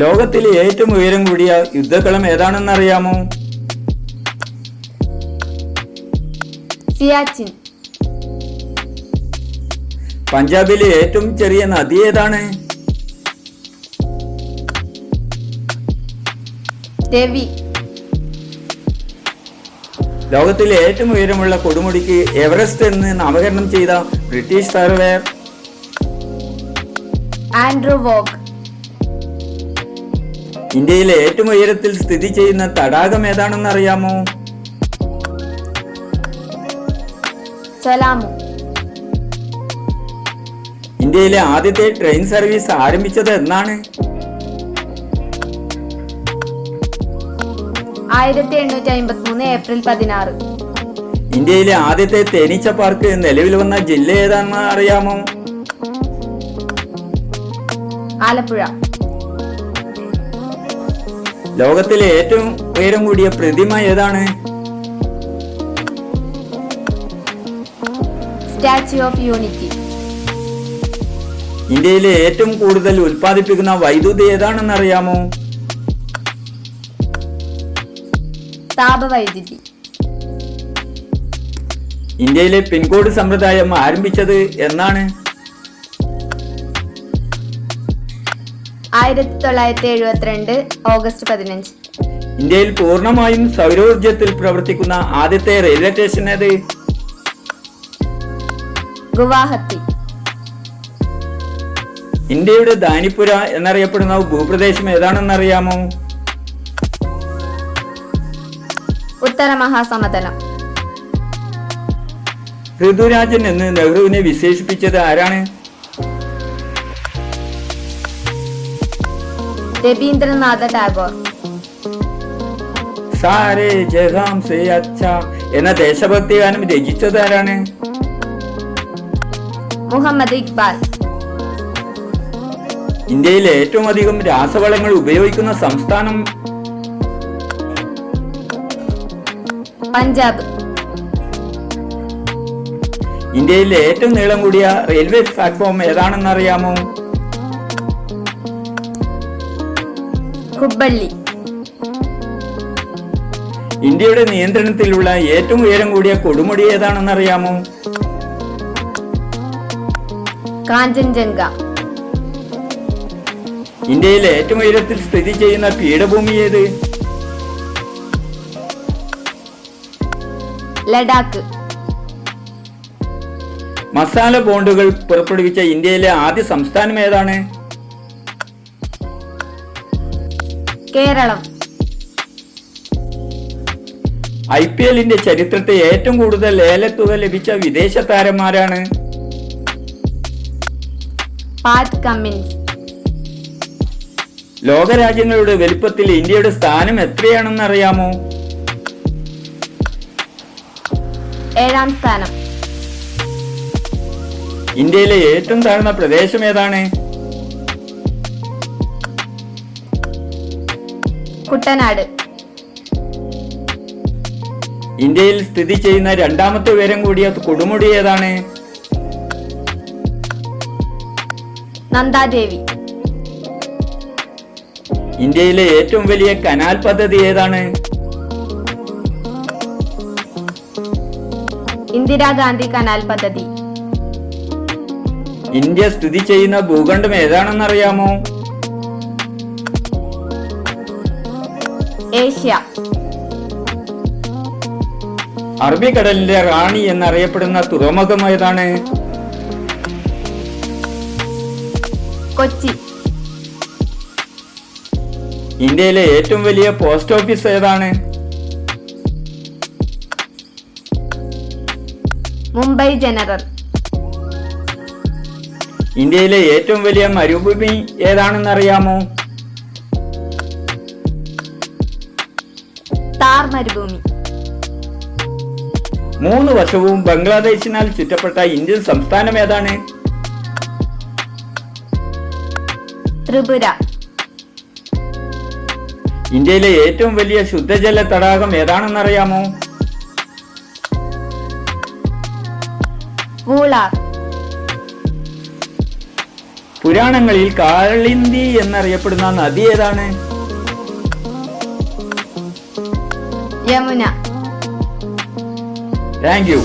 ലോകത്തിലെ ഏറ്റവും ഉയരം കൂടിയ യുദ്ധക്കളം ഏതാണെന്ന് അറിയാമോ സിയാച്ചിൻ. പഞ്ചാബിലെ ഏറ്റവും ചെറിയ നദി ഏതാണ്? രവി. ലോകത്തിലെ ഏറ്റവും ഉയരമുള്ള കൊടുമുടിക്ക് എവറസ്റ്റ് എന്ന് നാമകരണം ചെയ്ത ബ്രിട്ടീഷ് സർവേർ ആൻഡ്രൂ വോഗ്. ഇന്ത്യയിലെ ഏറ്റവും ഉയരത്തിൽ സ്ഥിതി ചെയ്യുന്ന തടാകം ഏതാണെന്ന് അറിയാമോ? സലാമു. ഇന്ത്യയിലെ ആദ്യത്തെ ട്രെയിൻ സർവീസ് ആരംഭിച്ചത് എന്നാണ്? ആയിരത്തി എണ്ണൂറ്റി അമ്പത്തി മൂന്ന് ഏപ്രിൽ പതിനാറ്. ഇന്ത്യയിലെ ആദ്യത്തെ തേനീച്ച പാർക്ക് നിലവിൽ വന്ന ജില്ല ഏതാണെന്ന് അറിയാമോ? ആലപ്പുഴ. ലോകത്തിലെ ഏറ്റവും ഉയരം കൂടിയ പ്രതിമ ഏതാണ്? Statue of Unity. ഇന്ത്യയിലെ ഏറ്റവും കൂടുതൽ ഉൽപ്പാദിപ്പിക്കുന്ന വൈദ്യുതി ഏതാണെന്ന് അറിയാമോ താപവൈദ്യുതി. ഇന്ത്യയിലെ പിൻകോഡ് സമ്പ്രദായം ആരംഭിച്ചത് എന്നാണ്? ആയിരത്തി തൊള്ളായിരത്തി എഴുപത്തിരണ്ട് ഓഗസ്റ്റ് പതിനഞ്ച്. ഇന്ത്യയിൽ പൂർണമായും സൗരോർജത്തിൽ പ്രവർത്തിക്കുന്ന ആദ്യത്തെ റെയിൽവേ സ്റ്റേഷൻ ഏത്? ഗുവാഹത്തി. ഇന്ത്യയുടെ ദാനിപുര എന്നറിയപ്പെടുന്ന ഭൂപ്രദേശം ഏതാണെന്ന് അറിയാമോ ഉത്തര മഹാസമതലം. ഋതുരാജൻ എന്ന് നെഹ്റുവിനെ വിശേഷിപ്പിച്ചത് ആരാണ്? രവീന്ദ്രനാഥ ടാഗോർ. സാരേ ജഹാം സേ അച്ഛ. എന്ന ദേശഭക്തി ഗാനം രചിച്ചത് ആരാണ്? മുഹമ്മദ് ഇക്ബാൽ. ഇന്ത്യയിൽ ഏറ്റവും അധികം രാസവളങ്ങൾ ഉപയോഗിക്കുന്ന സംസ്ഥാനം? പഞ്ചാബ്. ഇന്ത്യയിലെ ഏറ്റവും നീളം കൂടിയ റെയിൽവേ പ്ലാറ്റ്ഫോം ഏതാണെന്ന് അറിയാമോ ഹുബ്ബള്ളി ഇന്ത്യയുടെ നിയന്ത്രണത്തിലുള്ള ഏറ്റവും ഉയരം കൂടിയ കൊടുമുടി ഏതാണെന്ന് അറിയാമോ കാഞ്ചൻജംഗ. ഇന്ത്യയിലെ ഏറ്റവും ഉയരത്തിൽ സ്ഥിതി ചെയ്യുന്ന പീഠഭൂമി ഏത്? ലഡാക്ക്. മസാല ബോണ്ടുകൾ പുറപ്പെടുവിച്ച ഇന്ത്യയിലെ ആദ്യ സംസ്ഥാനം ഏതാണ്? കേരളം. ഐ പി എല്ലിന്റെ ചരിത്രത്തെ ഏറ്റവും കൂടുതൽ ലേലത്തുക ലഭിച്ച വിദേശ താരന്മാരാണ്? Pat Cummins. ലോകരാജ്യങ്ങളുടെ വലിപ്പത്തിൽ ഇന്ത്യയുടെ സ്ഥാനം എത്രയാണെന്ന് അറിയാമോ? ഏഴാം സ്ഥാനം. ഇന്ത്യയിലെ ഏറ്റവും താഴ്ന്ന പ്രദേശം ഏതാണ്? കുട്ടനാട്. ഇന്ത്യയിൽ സ്ഥിതി ചെയ്യുന്ന രണ്ടാമത്തെ ഉയരം കൂടിയ കൊടുമുടി ഏതാണ്? നന്ദാദേവി. ഇന്ത്യയിലെ ഏറ്റവും വലിയ കനാൽ പദ്ധതി ഏതാണ്? ഇന്ദിരാഗാന്ധി കനാൽ പദ്ധതി. ഇന്ത്യ സ്ഥിതി ചെയ്യുന്ന ഭൂഖണ്ഡം ഏതാണെന്ന് ഏഷ്യ. അറബിക്കടലിലെ റാണി എന്നറിയപ്പെടുന്ന തുറമുഖം ഏതാണ് കൊച്ചി. ഇന്ത്യയിലെ ഏറ്റവും വലിയ പോസ്റ്റ് ഓഫീസ് ഏതാണ്? മുംബൈ ജനറൽ. ഇന്ത്യയിലെ ഏറ്റവും വലിയ മരുഭൂമി ഏതാണെന്ന് അറിയാമോ താർ മരുഭൂമി. മൂന്ന് വർഷവും ബംഗ്ലാദേശിനാൽ ചുറ്റപ്പെട്ട ഇന്ത്യൻ സംസ്ഥാനം ഏതാണ്? ത്രിപുര. ഇന്ത്യയിലെ ഏറ്റവും വലിയ ശുദ്ധജല തടാകം ഏതാണെന്നറിയാമോ? വൂളാർ പുരാണങ്ങളിൽ കാളിന്തി എന്നറിയപ്പെടുന്ന നദി ഏതാണ്? യമുന. Thank you